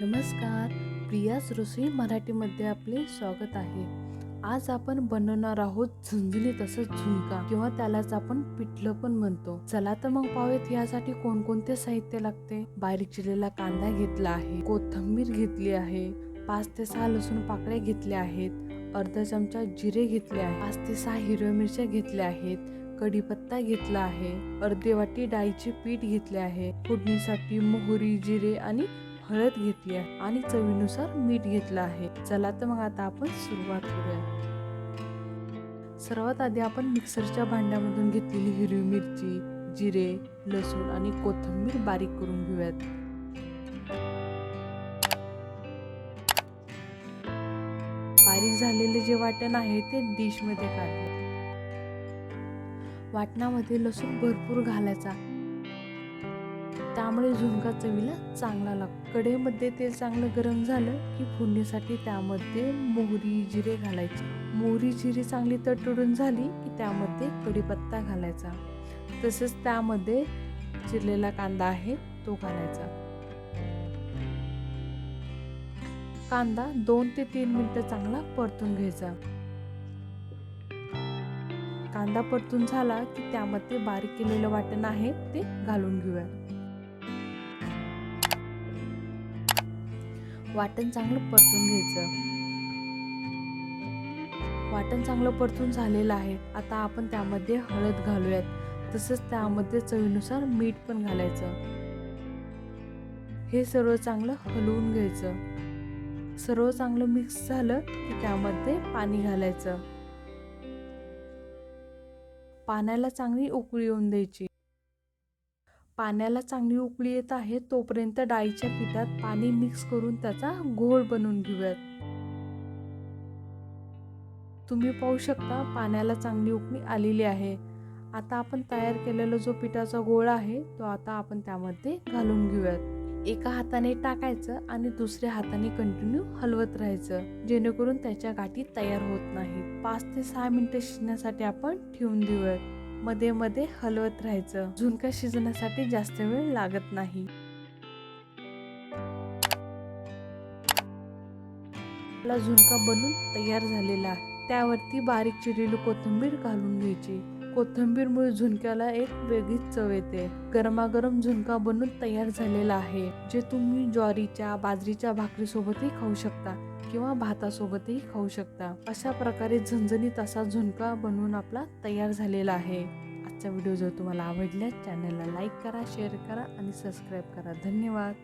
नमस्कार. प्रियाच रसोई मराठीमध्ये आपले स्वागत आहे. आज आपण बनवणार आहोत झुंझुनी तसंच झुणका किंवा त्यालाच आपण पिठलं पण म्हणतो. चला तर मग पाहूयात यासाठी कोणकोणते साहित्य लागते. बारीक चिरलेला कांदा घेतला आहे. कोथिंबीर घेतली आहे. पाच ते सहा लसूण पाकळ्या घेतल्या आहेत. अर्धा चमचा जिरे घेतले आहे पाच ते सहा हिरव्या मिरच्या घेतल्या आहेत. कढीपत्ता घेतला आहे. अर्धे वाटी डाळीचे पीठ घेतले आहे. फोडणीसाठी मोहरी जिरे आणि हळद घेतली आहे आणि चवीनुसार मीठ घेतलं आहे. चला तर मग आता आपण सुरुवात करूया. सर्वात आधी आपण मिक्सरच्या भांड्यामधून घेतलेली हिरवी मिरची जिरे लसूण आणि कोथिंबीर बारीक करून घेऊयात. बारीक झालेले जे वाटण आहे ते डिशमध्ये मध्ये वाटणामध्ये लसूण भरपूर घालायचा. त्यामुळे झुणका चवीला चांगला लागतो कढईमध्ये तेल चांगलं गरम झालं की फोडणीसाठी त्यामध्ये मोहरी जिरे घालायचे. मोहरी जिरे चांगली तडतडून झाली की त्यामध्ये कढीपत्ता घालायचा. तसेच त्यामध्ये चिरलेला कांदा आहे तो घालायचा. कांदा दोन ते तीन मिनिटं चांगला परतून घ्यायचा. कांदा परतून झाला की त्यामध्ये बारीक केलेलं वाटण आहे ते घालून घेऊया. वाटण चांगलं परतून घ्यायचं. वाटण चांगलं परतून झालेलं आहे. आता आपण त्यामध्ये हळद घालूयात. तसंच त्यामध्ये चवीनुसार मीठ पण घालायचं. हे सर्व चांगलं हलवून घ्यायचं. सर्व चांगलं मिक्स झालं की त्यामध्ये पाणी घालायचं. पाण्याला चांगली उकळी येऊन द्यायची. पाण्याला चांगली उकळी येत आहे तोपर्यंत डाळीच्या पिठात पाणी मिक्स करून त्याचा घोळ बनवून घेऊयात. तुम्ही पाहू शकता पाण्याला चांगली उकळी आलेली आहे. आता आपण तयार केलेला जो पिठाचा गोळा आहे तो आता आपण त्यामध्ये घालून घेऊयात. एका हाताने टाकायचं आणि दुसऱ्या हाताने कंटिन्यू हलवत राहायचं जेणेकरून त्याच्या गाठी तयार होत नाही पाच ते सहा मिनिटं शिजण्यासाठी आपण ठेवून देऊयात. मध्ये मध्ये हलवत राहायचं. झुणका शिजण्यासाठी जास्त वेळ लागत नाही. आपला झुणका बनून तयार झालेला त्यावरती बारीक चिरलेली कोथिंबीर घालून घ्यायची. कोथिंबीरमुळे झुणक्याला एक वेगळीच चव येते. गरमागरम झुणका बनून तयार झालेला आहे जे तुम्ही ज्वारीच्या बाजरीच्या भाकरीसोबतही खाऊ शकता. किंवा भातासोबतही खाऊ शकता. अशा प्रकारे झणझणीत असा झुणका बनवून आपला तयार झालेला आहे. आजचा व्हिडिओ जर तुम्हाला आवडल्यास चॅनलला लाईक करा शेअर करा आणि सबस्क्राईब करा. धन्यवाद.